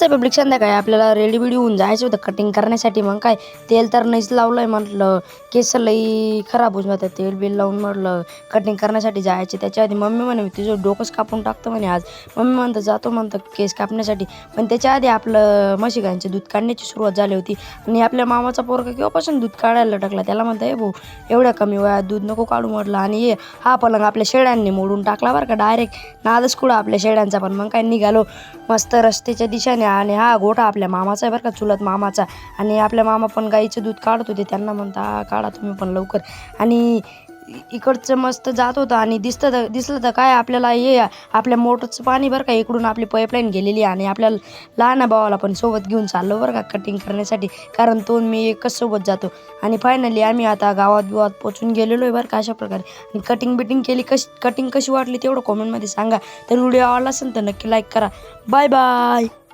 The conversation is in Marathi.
पब्लिक संध्याकाळी आपल्याला रेडी बिडी होऊन जायचं होतं कटिंग करण्यासाठी. मग काय तेल तर नाहीच लावलंय म्हटलं. केस लई खराब होऊन जातात तेल बिल लावून म्हटलं. कटिंग करण्यासाठी जायचे. त्याच्या आधी मम्मी म्हणे मी तुझं डोकंच कापून टाकतं म्हणे आज. मम्मी म्हणतं जातो म्हणतं केस कापण्यासाठी. पण त्याच्या आधी आपलं म्हशी गायींचे दूध काढण्याची सुरुवात झाली होती. आणि आपल्या मामाचा पोरगा केव्हापासून दूध काढायला टाकला त्याला म्हणतं हे भाऊ एवढ्या कमी वयात दूध नको काढू म्हटलं. आणि हे हा पलंग आपल्या शेळ्यांनी मोडून टाकला बरं का डायरेक्ट नादच कुडा आपल्या शेळ्यांचा. पण मग काय निघालो मस्त रस्त्याच्या दिशेने आणि हा गोठा आपल्या मामाचा आहे बरं का चुलत मामाचा. आणि आपल्या मामा पण गाईचे दूध काढत होते त्यांना म्हणता काढा तुम्ही पण लवकर. आणि इकडचं मस्त जात होतं आणि दिसतं तर दिसलं तर काय आपल्याला हे आपल्या मोटरचं पाणी बरं का इकडून आपली पाईपलाईन गेलेली आहे. आणि आपल्या लहान भावाला पण सोबत घेऊन चाललो बरं का कटिंग करण्यासाठी. कारण तो मी एकच सोबत जातो. आणि फायनली आम्ही आता गावात बिवात पोचून गेलेलो आहे बरं का अशा प्रकारे. आणि कटिंग बिटिंग केली कशी कटिंग कशी वाटली तेवढं कॉमेंटमध्ये सांगा. तर व्हिडिओ आवडला असेल तर नक्की लाईक करा. Bye bye